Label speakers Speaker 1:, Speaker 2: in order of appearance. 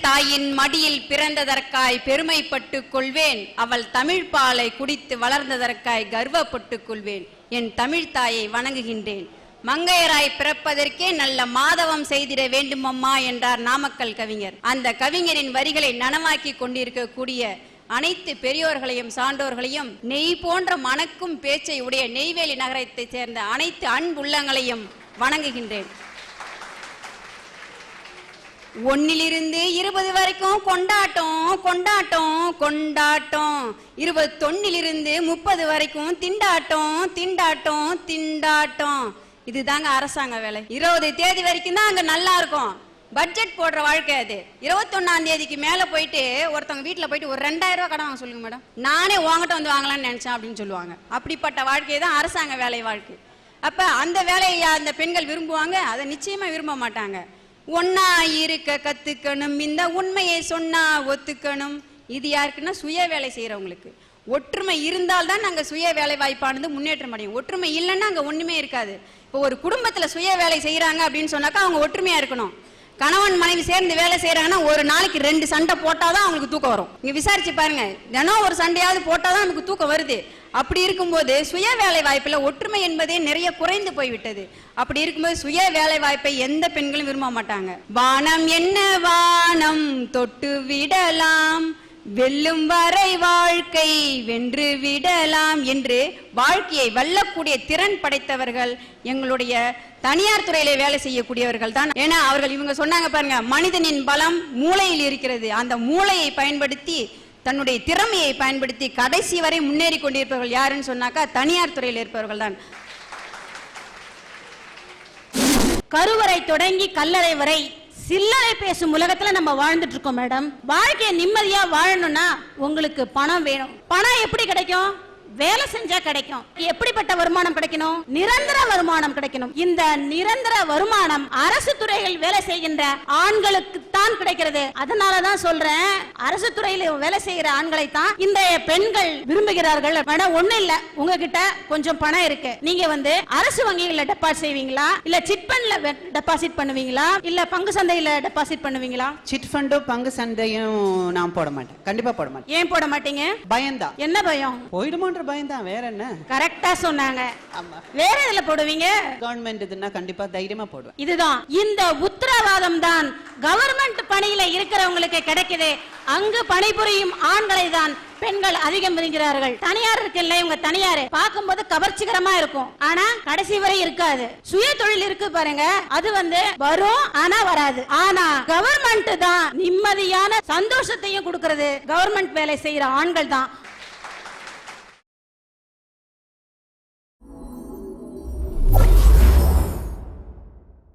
Speaker 1: தாயின் மடியில் பிறந்ததற்காய் பெருமைப்பட்டுக் கொள்வேன். அவள் தமிழ் பாலை குடித்து வளர்ந்ததற்காய் கர்வப்பட்டுக் கொள்வேன். என் தமிழ் தாயை வணங்குகின்றேன். மங்கையராய் பிறப்பதற்கே நல்ல மாதவம் செய்திட வேண்டுமம்மா என்றார் நாமக்கல் கவிஞர். அந்த கவிஞரின் வரிகளை நனவாக்கி கொண்டிருக்கக்கூடிய அனைத்து பெரியோர்களையும் சான்றோர்களையும் நெய் போன்ற மணக்கும் பேச்சை உடைய நெய்வேலி நகரத்தைச் சேர்ந்த அனைத்து அன்புள்ளங்களையும் வணங்குகின்றேன். ஒன்னிலிருந்து இருபது வரைக்கும் கொண்டாட்டம் கொண்டாட்டம் கொண்டாட்டம். இருபத்தொன்னிலிருந்து முப்பது வரைக்கும் திண்டாட்டம் திண்டாட்டம் திண்டாட்டம். இதுதாங்க அரசாங்க வேலை. இருபது தேதி வரைக்கும் தான் அங்க நல்லா இருக்கும். பட்ஜெட் போடுற வாழ்க்கை அது. இருபத்தொன்னாம் தேதிக்கு மேல போயிட்டு ஒருத்தவங்க வீட்டுல போயிட்டு ஒரு ரெண்டாயிரம் ரூபாய் கடன் வாங்க சொல்லுங்க மேடம். நானே உங்ககிட்ட வந்து வாங்கலாம்னு நினைச்சேன் அப்படின்னு சொல்லுவாங்க. அப்படிப்பட்ட வாழ்க்கை தான் அரசாங்க வேலை வாழ்க்கை. அப்ப அந்த வேலையை அந்த பெண்கள் விரும்புவாங்க. அதை நிச்சயமா விரும்ப மாட்டாங்க. ஒன்னா இருக்க கத்துக்கணும். இந்த உண்மையை சொன்னா ஒத்துக்கணும். இது யாருக்குன்னா சுய வேலை செய்யறவங்களுக்கு ஒற்றுமை இருந்தால்தான் நாங்க சுய வேலை வாய்ப்பானது முன்னேற்றம் அடையும். ஒற்றுமை இல்லைன்னா அங்க ஒண்ணுமே இருக்காது. இப்போ ஒரு குடும்பத்துல சுய வேலை செய்யறாங்க அப்படின்னு சொன்னாக்கா அவங்க ஒற்றுமையா இருக்கணும். கணவன் மனைவி சேர்ந்து வேலை செய்யறாங்கன்னா ஒரு நாளைக்கு ரெண்டு சண்டை போட்டாதான் அவங்களுக்கு தூக்கம் வரும். நீங்க விசாரிச்சு பாருங்க. தினம் ஒரு சண்டையாவது போட்டாதான் நமக்கு தூக்கம் வருது. அப்படி இருக்கும்போது சுய வேலை வாய்ப்புல ஒற்றுமை என்பதே நிறைய குறைந்து போய்விட்டது. அப்படி இருக்கும்போது சுய வேலை வாய்ப்பை எந்த பெண்களும் விரும்ப மாட்டாங்க. வானம் என்ன வானம் தொட்டு விடலாம். வெல்லும் வரை வாழ்க்கை வென்று விடலாம் என்று வாழ்க்கையை வெல்லக்கூடிய திறன் படைத்தவர்கள் எங்களுடைய தனியார் துறையில வேலை செய்யக்கூடியவர்கள் தான். ஏன்னா அவர்கள் இவங்க சொன்னாங்க பாருங்க மனிதனின் பலம் மூளையில் இருக்கிறது. அந்த மூளையை பயன்படுத்தி தன்னுடைய திறமையை பயன்படுத்தி கடைசி வரை முன்னேறி கொண்டிருப்பவர்கள் யாருன்னு சொன்னாக்கா தனியார் துறையில் இருப்பவர்கள் தான்.
Speaker 2: கருவறை தொடங்கி கல்லறை வரை சில்லறை பேசும் உலகத்துல நம்ம வாழ்ந்துட்டு இருக்கோம் மேடம் வாழ்க்கையை நிம்மதியா வாழணும்னா உங்களுக்கு பணம் வேணும். பணம் எப்படி கிடைக்கும்? வேலை செஞ்சா கிடைக்கும். எப்படிப்பட்ட வருமானம் கிடைக்கணும்? நிரந்தர வருமானம் கிடைக்கணும். இந்த நிரந்தர வருமானம் அரசு துறையில் வேலை செய்கின்ற ஆண்களுக்கு தான் கிடைக்கிறது. அதனாலதான் சொல்றேன் அரசு துறையில வேலை செய்கிற ஆண்களை தான் இந்த பெண்கள் விரும்புகிறார்கள். மேடம் ஒண்ணு இல்ல. உங்ககிட்ட கொஞ்சம் பணம் இருக்கு. நீங்க வந்து அரசு வங்கிகள்ல டெபாசிட் செய்வீங்களா? இல்ல சிட் ஃபண்ட்ல டெபாசிட் பண்ணுவீங்களா? இல்ல பங்கு சந்தையில டெபாசிட் பண்ணுவீங்களா?
Speaker 3: சிட் ஃபண்டும் பங்கு சந்தையும் நான் போட மாட்டேன். கண்டிப்பா போட மாட்டேன்.
Speaker 2: ஏன் போட மாட்டீங்க?
Speaker 3: பயம்தான்.
Speaker 2: என்ன பயம்?
Speaker 3: போயிடுமோன்ற பயம்தான். வேற என்ன?
Speaker 2: கரெக்டா சொன்னாங்க.
Speaker 3: ஆமா.
Speaker 2: வேற இதுல போடுவீங்க?
Speaker 3: கவர்மெண்ட் இதுன்னா கண்டிப்பா தைரியமா போடுவேன்.
Speaker 2: இதுதான். இந்த உத்தரவாதம் தான் கவர்மெண்ட் பணியில இருக்கிறவங்களுக்கு கிடைக்குது. அங்கு பணிபுரியும் ஆண்களை தான் பெண்கள் அதிகம் விரும்புகிறார்கள். தனியார் இருக்குல்ல இவங்க தனியார். பார்க்கும்போது கவர்ச்சிகரமா இருக்கும். ஆனா கடைசி வரை இருக்காது. சுய தொழில் இருக்கு பாருங்க. அது வந்து வரும் ஆனா வராது. ஆனா கவர்மெண்ட் தான் நிம்மதியான சந்தோஷத்தையும் கொடுக்கிறது. கவர்மெண்ட் வேலை செய்யற ஆண்கள் தான்.